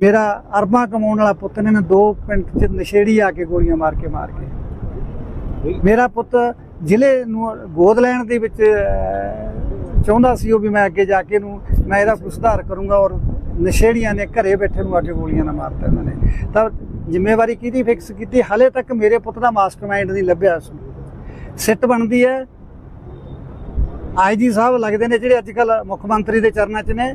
ਮੇਰਾ ਅਰਬਾਂ ਕਮਾਉਣ ਵਾਲਾ ਪੁੱਤ ਨੇ ਨਾ ਦੋ ਪਿੰਡ ਚ ਨਸ਼ੇੜੀ ਆ ਕੇ ਗੋਲੀਆਂ ਮਾਰ ਕੇ ਮਾਰ ਕੇ ਮੇਰਾ ਪੁੱਤ ਜ਼ਿਲ੍ਹੇ ਨੂੰ ਗੋਦ ਲੈਣ ਦੇ ਵਿੱਚ ਚਾਹੁੰਦਾ ਸੀ ਉਹ ਵੀ ਮੈਂ ਅੱਗੇ ਜਾ ਕੇ ਇਹਨੂੰ ਮੈਂ ਇਹਦਾ ਕੋਈ ਸੁਧਾਰ ਕਰੂੰਗਾ ਔਰ ਨਸ਼ੇੜੀਆਂ ਨੇ ਘਰੇ ਬੈਠੇ ਨੂੰ ਆ ਕੇ ਗੋਲੀਆਂ ਨਾ ਮਾਰਤਾ ਇਹਨਾਂ ਨੇ। ਤਾਂ ਜ਼ਿੰਮੇਵਾਰੀ ਕਿਹਦੀ ਫਿਕਸ ਕੀਤੀ? ਹਲੇ ਤੱਕ ਮੇਰੇ ਪੁੱਤ ਦਾ ਮਾਸਟਰਮਾਈਂਡ ਨਹੀਂ ਲੱਭਿਆ ਨੂੰ। ਸਿੱਟ ਬਣਦੀ ਹੈ। ਆਈਜੀ ਸਾਹਿਬ ਲੱਗਦੇ ਨੇ ਜਿਹੜੇ ਅੱਜ ਕੱਲ ਮੁੱਖ ਮੰਤਰੀ ਦੇ ਚਰਨਾਂ 'ਚ ਨੇ।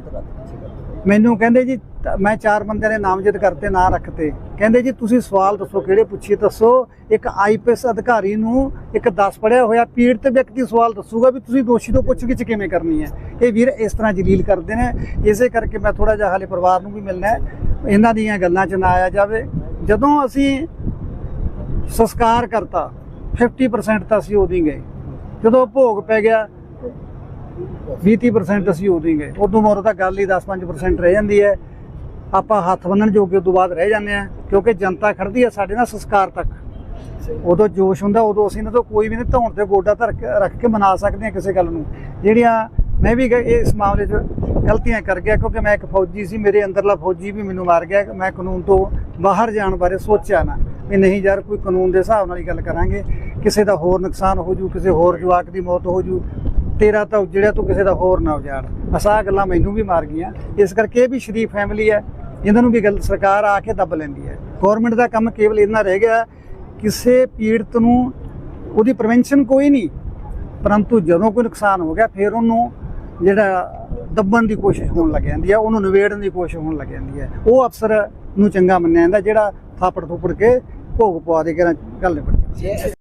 ਮੈਨੂੰ ਕਹਿੰਦੇ ਜੀ ਮੈਂ ਚਾਰ ਬੰਦਿਆਂ ਦੇ ਨਾਮਜ਼ਦ ਕਰਤੇ, ਨਾ ਰੱਖਤੇ। ਕਹਿੰਦੇ ਜੀ, ਤੁਸੀਂ ਸਵਾਲ ਦੱਸੋ, ਕਿਹੜੇ ਪੁੱਛੀਏ, ਦੱਸੋ। ਇੱਕ ਆਈਪੀਐਸ ਅਧਿਕਾਰੀ ਨੂੰ ਇੱਕ 10 ਪੜਿਆ ਹੋਇਆ ਪੀੜਤ ਵਿਅਕਤੀ ਸਵਾਲ ਦੱਸੂਗਾ ਵੀ ਤੁਸੀਂ ਦੋਸ਼ੀ ਤੋਂ ਪੁੱਛਗਿੱਛ ਕਿਵੇਂ ਕਰਨੀ ਹੈ। ਇਹ ਵੀਰ ਇਸ ਤਰ੍ਹਾਂ ਜਲੀਲ ਕਰਦੇ ਨੇ। ਇਸੇ ਕਰਕੇ ਮੈਂ ਥੋੜਾ ਜਿਹਾ ਹਾਲੇ ਪਰਿਵਾਰ ਨੂੰ ਵੀ ਮਿਲਣਾ ਹੈ। ਇਹਨਾਂ ਦੀਆਂ ਗੱਲਾਂ 'ਚ ਨਾ ਆਇਆ ਜਾਵੇ। ਜਦੋਂ ਅਸੀਂ ਸੰਸਕਾਰ ਕਰਤਾ 50% ਤਾਂ ਅਸੀਂ ਉਦੋਂ ਹੀ ਗਏ। ਜਦੋਂ ਭੋਗ ਪੈ ਗਿਆ 20-30% ਅਸੀਂ ਉਦੋਂ ਹੀ ਗਏ। ਉਦੋਂ ਮੋਰ ਤਾਂ ਗੱਲ ਹੀ 10-5% ਰਹਿ ਜਾਂਦੀ ਹੈ। ਆਪਾਂ ਹੱਥ ਬੰਨਣ ਜੋਗੇ ਉਦੋਂ ਬਾਅਦ ਰਹਿ ਜਾਂਦੇ ਆ ਕਿਉਂਕਿ ਜਨਤਾ ਖੜਦੀ ਹੈ ਸਾਡੇ ਨਾਲ ਸੰਸਕਾਰ ਤੱਕ। ਉਦੋਂ ਜੋਸ਼ ਹੁੰਦਾ, ਉਦੋਂ ਅਸੀਂ ਇਹਨਾਂ ਤੋਂ ਕੋਈ ਵੀ ਨਹੀਂ ਧੌਣ ਤੇ ਗੋਡਾ ਧਰ ਕੇ ਰੱਖ ਕੇ ਮਨਾ ਸਕਦੇ ਹਾਂ ਕਿਸੇ ਗੱਲ ਨੂੰ। ਜਿਹੜੀਆਂ ਮੈਂ ਵੀ ਗ- ਇਸ ਮਾਮਲੇ 'ਚ ਗਲਤੀਆਂ ਕਰ ਗਿਆ, ਕਿਉਂਕਿ ਮੈਂ ਇੱਕ ਫੌਜੀ ਸੀ, ਮੇਰੇ ਅੰਦਰਲਾ ਫੌਜੀ ਵੀ ਮੈਨੂੰ ਮਾਰ ਗਿਆ। ਮੈਂ ਕਾਨੂੰਨ ਤੋਂ ਬਾਹਰ ਜਾਣ ਬਾਰੇ ਸੋਚਿਆ ਨਾ ਵੀ ਨਹੀਂ ਯਾਰ, ਕੋਈ ਕਾਨੂੰਨ ਦੇ ਹਿਸਾਬ ਨਾਲ ਹੀ ਗੱਲ ਕਰਾਂਗੇ। ਕਿਸੇ ਦਾ ਹੋਰ ਨੁਕਸਾਨ ਹੋ ਜੂ, ਕਿਸੇ ਹੋਰ ਜਵਾਕ ਦੀ ਮੌਤ ਹੋ ਜੂ ਤੇਰਾ ਤਾਂ ਜਿਹੜਾ ਤੂੰ ਕਿਸੇ ਦਾ ਹੋਰ ਨਾ ਉਜਾੜ। ਬਸ ਆਹ ਗੱਲਾਂ ਮੈਨੂੰ ਵੀ ਮਾਰ ਗਈਆਂ। ਇਸ ਕਰਕੇ ਇਹ ਵੀ ਸ਼ਰੀਫ ਫੈਮਿਲੀ ਹੈ ਇਹਨਾਂ ਨੂੰ ਵੀ ਗੱਲ ਸਰਕਾਰ ਆ ਕੇ ਦੱਬ ਲੈਂਦੀ ਹੈ। ਗਵਰਨਮੈਂਟ ਦਾ ਕੰਮ ਕੇਵਲ ਇੰਨਾ ਰਹਿ ਗਿਆ, ਕਿਸੇ ਪੀੜਤ ਨੂੰ ਉਹਦੀ ਪ੍ਰੀਵੈਂਸ਼ਨ ਕੋਈ ਨਹੀਂ। ਪਰੰਤੂ ਜਦੋਂ ਕੋਈ ਨੁਕਸਾਨ ਹੋ ਗਿਆ, ਫਿਰ ਉਹਨੂੰ ਜਿਹੜਾ ਦੱਬਣ ਦੀ ਕੋਸ਼ਿਸ਼ ਹੋਣ ਲੱਗ ਜਾਂਦੀ ਹੈ, ਉਹਨੂੰ ਨਿਬੇੜਨ ਦੀ ਕੋਸ਼ਿਸ਼ ਹੋਣ ਲੱਗ ਜਾਂਦੀ ਹੈ। ਉਹ ਅਫਸਰ ਨੂੰ ਚੰਗਾ ਮੰਨਿਆ ਜਾਂਦਾ, ਜਿਹੜਾ ਥਾਪੜ ਥੁੱਪੜ ਕੇ ਭੋਗ ਪਵਾ ਦੇ ਕੇ ਗੱਲ ਨਿਬੜ ਜਾਂਦੀ